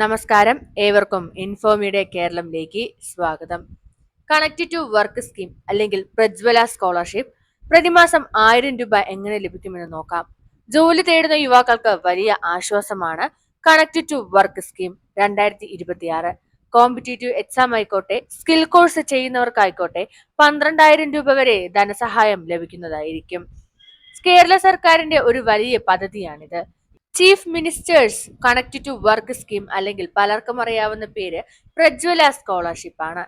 നമസ്കാരം. ഏവർക്കും ഇൻഫോമീഡിയ കേരളത്തിലേക്ക് സ്വാഗതം. കണക്ട് ടു വർക്ക് സ്കീം അല്ലെങ്കിൽ പ്രജ്വല സ്കോളർഷിപ്പ് പ്രതിമാസം ആയിരം രൂപ എങ്ങനെ ലഭിക്കുമെന്ന് നോക്കാം. ജോലി തേടുന്ന യുവാക്കൾക്ക് വലിയ ആശ്വാസമാണ് കണക്ട് ടു വർക്ക് സ്കീം രണ്ടായിരത്തി ഇരുപത്തിയാറ് കോമ്പറ്റേറ്റീവ് എക്സാം ആയിക്കോട്ടെ സ്കിൽ കോഴ്സ് ചെയ്യുന്നവർക്കായിക്കോട്ടെ പന്ത്രണ്ടായിരം രൂപ വരെ ധനസഹായം ലഭിക്കുന്നതായിരിക്കും. കേരള സർക്കാരിന്റെ ഒരു വലിയ പദ്ധതിയാണിത്. Chief ministers connect to work scheme അല്ലെങ്കിൽ പലർക്കും അറിയാവുന്ന പേര് പ്രജ്വല സ്കോളർഷിപ്പ് ആണ്.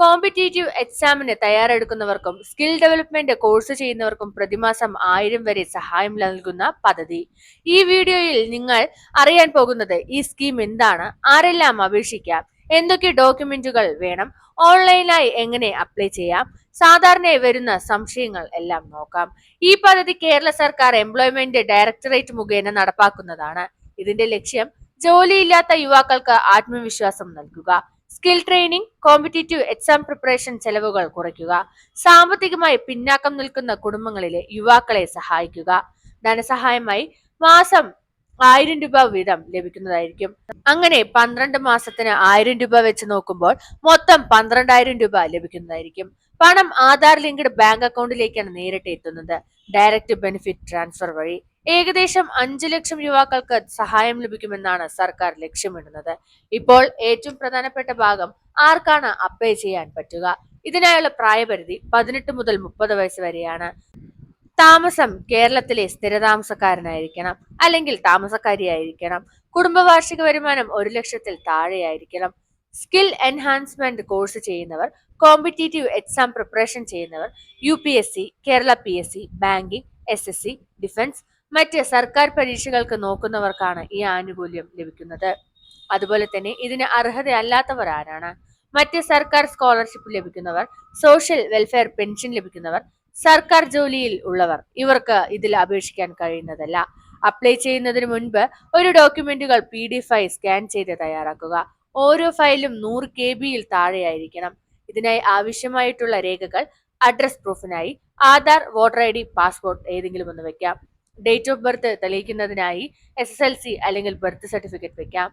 കോമ്പറ്റേറ്റീവ് എക്സാമിന് തയ്യാറെടുക്കുന്നവർക്കും സ്കിൽ ഡെവലപ്മെന്റ് കോഴ്സ് ചെയ്യുന്നവർക്കും പ്രതിമാസം ആയിരം വരെ സഹായം നൽകുന്ന പദ്ധതി. ഈ വീഡിയോയിൽ നിങ്ങൾ അറിയാൻ പോകുന്നത് ഈ സ്കീം എന്താണ്? ആരെല്ലാം അപേക്ഷിക്കാം? എന്തൊക്കെ ഡോക്യുമെന്റുകൾ വേണം? ഓൺലൈനായി എങ്ങനെ അപ്ലൈ ചെയ്യാം? സാധാരണ വരുന്ന സംശയങ്ങൾ എല്ലാം നോക്കാം. ഈ പദ്ധതി കേരള സർക്കാർ എംപ്ലോയ്മെന്റ് ഡയറക്ടറേറ്റ് മുഖേന നടപ്പാക്കുന്നതാണ്. ഇതിന്റെ ലക്ഷ്യം ജോലിയില്ലാത്ത യുവാക്കൾക്ക് ആത്മവിശ്വാസം നൽകുക. Skill training competitive exam preparation ചെലവുകൾ കുറയ്ക്കുക. സാമ്പത്തികമായി പിന്നാക്കം നിൽക്കുന്ന കുടുംബങ്ങളിലെ യുവാക്കളെ സഹായിക്കുക. ധനസഹായമായി മാസം ആയിരം രൂപ വീതം ലഭിക്കുന്നതായിരിക്കും. അങ്ങനെ പന്ത്രണ്ട് മാസത്തിന് ആയിരം രൂപ വെച്ച് നോക്കുമ്പോൾ മൊത്തം പന്ത്രണ്ടായിരം രൂപ ലഭിക്കുന്നതായിരിക്കും. പണം ആധാർ ലിങ്ക്ഡ് ബാങ്ക് അക്കൗണ്ടിലേക്കാണ് നേരിട്ട് എത്തുന്നത്. ഡയറക്റ്റ് ബെനിഫിറ്റ് ട്രാൻസ്ഫർ വഴി ഏകദേശം അഞ്ചു ലക്ഷം യുവാക്കൾക്ക് സഹായം ലഭിക്കുമെന്നാണ് സർക്കാർ ലക്ഷ്യമിടുന്നത്. ഇപ്പോൾ ഏറ്റവും പ്രധാനപ്പെട്ട ഭാഗം ആർക്കാണ് അപ്ലൈ ചെയ്യാൻ പറ്റുക? ഇതിനായുള്ള പ്രായപരിധി പതിനെട്ട് മുതൽ മുപ്പത് വയസ്സ് വരെയാണ്. താമസം കേരളത്തിലെ സ്ഥിരതാമസക്കാരനായിരിക്കണം. അല്ലെങ്കിൽ താമസക്കാരിയായിരിക്കണം. കുടുംബ വാർഷിക വരുമാനം ഒരു ലക്ഷത്തിൽ താഴെയായിരിക്കണം. സ്കിൽ എൻഹാൻസ്മെന്റ് കോഴ്സ് ചെയ്യുന്നവർ കോമ്പറ്റേറ്റീവ് എക്സാം പ്രിപ്പറേഷൻ ചെയ്യുന്നവർ U P S C Kerala P S C banking S S C defence മറ്റ് സർക്കാർ പരീക്ഷകൾക്ക് നോക്കുന്നവർക്കാണ് ഈ ആനുകൂല്യം ലഭിക്കുന്നത്. അതുപോലെ തന്നെ ഇതിന് അർഹതയല്ലാത്തവർ ആരാണ്? മറ്റ് സർക്കാർ സ്കോളർഷിപ്പ് ലഭിക്കുന്നവർ സോഷ്യൽ വെൽഫെയർ പെൻഷൻ ലഭിക്കുന്നവർ സർക്കാർ ജോലിയിൽ ഉള്ളവർ. ഇവർക്ക് ഇതിൽ അപേക്ഷിക്കാൻ കഴിയുന്നതല്ല. അപ്ലൈ ചെയ്യുന്നതിന് മുൻപ് ഒരു ഡോക്യുമെന്റുകൾ പി ഡി ആയി സ്കാൻ ചെയ്ത് തയ്യാറാക്കുക. ഓരോ ഫയലും നൂറ് കെ ബിയിൽ താഴെയായിരിക്കണം. ഇതിനായി ആവശ്യമായിട്ടുള്ള രേഖകൾ address പ്രൂഫിനായി Aadhaar voter I D passport ഏതെങ്കിലും ഒന്ന് വെക്കാം. ഡേറ്റ് ഓഫ് ബർത്ത് തെളിയിക്കുന്നതിനായി എസ് എസ് എൽ സി അല്ലെങ്കിൽ ബർത്ത് സർട്ടിഫിക്കറ്റ് വെക്കാം.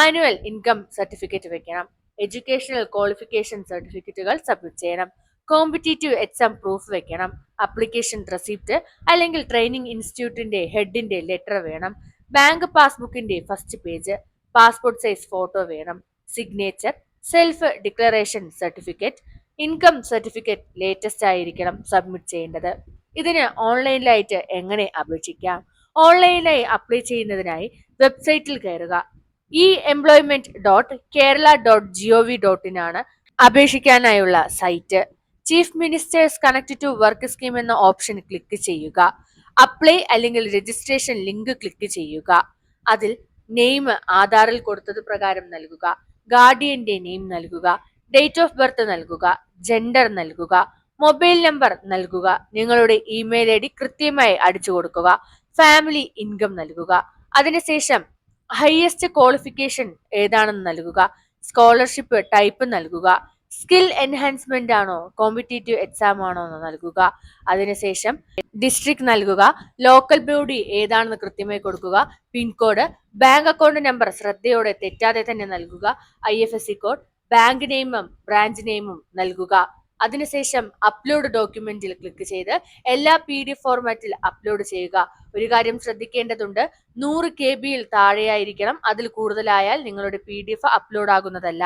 ആനുവൽ ഇൻകം സർട്ടിഫിക്കറ്റ് വെക്കണം. എഡ്യൂക്കേഷണൽ ക്വാളിഫിക്കേഷൻ സർട്ടിഫിക്കറ്റുകൾ സബ്മിറ്റ് ചെയ്യണം. കോമ്പറ്റേറ്റീവ് എക്സാം പ്രൂഫ് വെക്കണം അപ്ലിക്കേഷൻ റെസിപ്റ്റ് അല്ലെങ്കിൽ ട്രെയിനിങ് ഇൻസ്റ്റിറ്റ്യൂട്ടിന്റെ ഹെഡിന്റെ ലെറ്റർ വേണം bank പാസ്ബുക്കിന്റെ first page passport size photo വേണം signature self declaration certificate income certificate latest ആയിരിക്കണം സബ്മിറ്റ് ചെയ്യേണ്ടത്. ഇതിന് ഓൺലൈനിലായിട്ട് എങ്ങനെ അപേക്ഷിക്കാം? ഓൺലൈനായി അപ്ലൈ ചെയ്യുന്നതിനായി വെബ്സൈറ്റിൽ കയറുക. E employment dot Kerala dot G O V ഡോട്ടിനാണ് അപേക്ഷിക്കാനായുള്ള site chief ministers connect to work scheme എന്ന ഓപ്ഷൻ ക്ലിക്ക് ചെയ്യുക. അപ്ലൈ അല്ലെങ്കിൽ രജിസ്ട്രേഷൻ ലിങ്ക് ക്ലിക്ക് ചെയ്യുക. അതിൽ നെയിം ആധാറിൽ കൊടുത്തത് പ്രകാരം നൽകുക. ഗാർഡിയന്റെ നെയിം നൽകുക. ഡേറ്റ് ഓഫ് ബർത്ത് നൽകുക. ജെൻഡർ നൽകുക. മൊബൈൽ നമ്പർ നൽകുക. നിങ്ങളുടെ ഇമെയിൽ ഐ ഡി കൃത്യമായി അടിച്ചു കൊടുക്കുക. ഫാമിലി ഇൻകം നൽകുക. അതിനുശേഷം ഹയസ്റ്റ് ക്വാളിഫിക്കേഷൻ ഏതാണെന്ന് നൽകുക. സ്കോളർഷിപ്പ് ടൈപ്പ് നൽകുക. സ്കിൽ എൻഹാൻസ്മെന്റ് ആണോ? കോമ്പറ്റേറ്റീവ് എക്സാം ആണോ എന്ന് നൽകുക. അതിനുശേഷം ഡിസ്ട്രിക്ട് നൽകുക. ലോക്കൽ ബോഡി ഏതാണെന്ന് കൃത്യമായി കൊടുക്കുക. പിൻകോഡ് ബാങ്ക് അക്കൗണ്ട് നമ്പർ ശ്രദ്ധയോടെ തെറ്റാതെ തന്നെ നൽകുക. I F S C code bank നെയിമും ബ്രാഞ്ച് നെയിമും നൽകുക. അതിനുശേഷം അപ്ലോഡ് ഡോക്യുമെന്റിൽ ക്ലിക്ക് ചെയ്ത് എല്ലാ പി ഡി ഫോർമാറ്റിൽ അപ്ലോഡ് ചെയ്യുക. ഒരു കാര്യം ശ്രദ്ധിക്കേണ്ടതുണ്ട്. നൂറ് കെ ബിയിൽ താഴെയായിരിക്കണം. അതിൽ കൂടുതലായാൽ നിങ്ങളുടെ പി ഡി എഫ് അപ്ലോഡ് ആകുന്നതല്ല.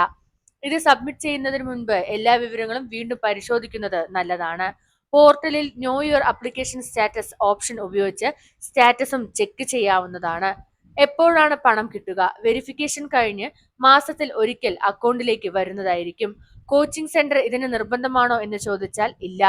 ഇത് സബ്മിറ്റ് ചെയ്യുന്നതിന് മുൻപ് എല്ലാ വിവരങ്ങളും വീണ്ടും പരിശോധിക്കുന്നത് നല്ലതാണ്. പോർട്ടലിൽ view your application status option ഉപയോഗിച്ച് സ്റ്റാറ്റസും ചെക്ക് ചെയ്യാവുന്നതാണ്. എപ്പോഴാണ് പണം കിട്ടുക? വെരിഫിക്കേഷൻ കഴിഞ്ഞ് മാസത്തിൽ ഒരിക്കൽ അക്കൗണ്ടിലേക്ക് വരുന്നതായിരിക്കും. കോച്ചിംഗ് സെന്റർ ഇതിന് നിർബന്ധമാണോ എന്ന് ചോദിച്ചാൽ ഇല്ല.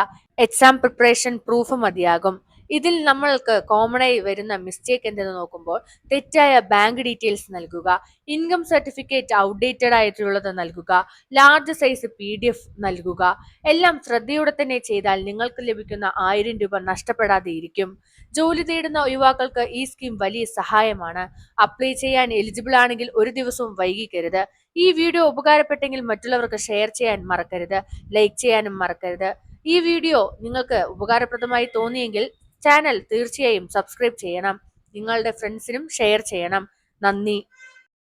എക്സാം പ്രിപ്പറേഷൻ പ്രൂഫ് മതിയാകും. ഇതിൽ നമ്മൾക്ക് കോമണായി വരുന്ന മിസ്റ്റേക്ക് എന്തെന്ന് നോക്കുമ്പോൾ തെറ്റായ ബാങ്ക് ഡീറ്റെയിൽസ് നൽകുക ഇൻകം സർട്ടിഫിക്കറ്റ് ഔട്ട്ഡേറ്റഡ് ആയിട്ടുള്ളത് നൽകുക large size P D F നൽകുക എല്ലാം ശ്രദ്ധയോടെ തന്നെ ചെയ്താൽ നിങ്ങൾക്ക് ലഭിക്കുന്ന ആയിരം രൂപ നഷ്ടപ്പെടാതെ ഇരിക്കും. ജോലി തേടുന്ന യുവാക്കൾക്ക് ഈ സ്കീം വലിയ സഹായമാണ്. അപ്ലൈ ചെയ്യാൻ എലിജിബിൾ ആണെങ്കിൽ ഒരു ദിവസവും വൈകിക്കരുത്. ഈ വീഡിയോ ഉപകാരപ്പെട്ടെങ്കിൽ മറ്റുള്ളവർക്ക് ഷെയർ ചെയ്യാൻ മറക്കരുത്. ലൈക്ക് ചെയ്യാനും മറക്കരുത്. ഈ വീഡിയോ നിങ്ങൾക്ക് ഉപകാരപ്രദമായി തോന്നിയെങ്കിൽ ചാനൽ തീർച്ചയായും സബ്സ്ക്രൈബ് ചെയ്യണം. നിങ്ങളുടെ ഫ്രണ്ട്സിനും ഷെയർ ചെയ്യണം. നന്ദി.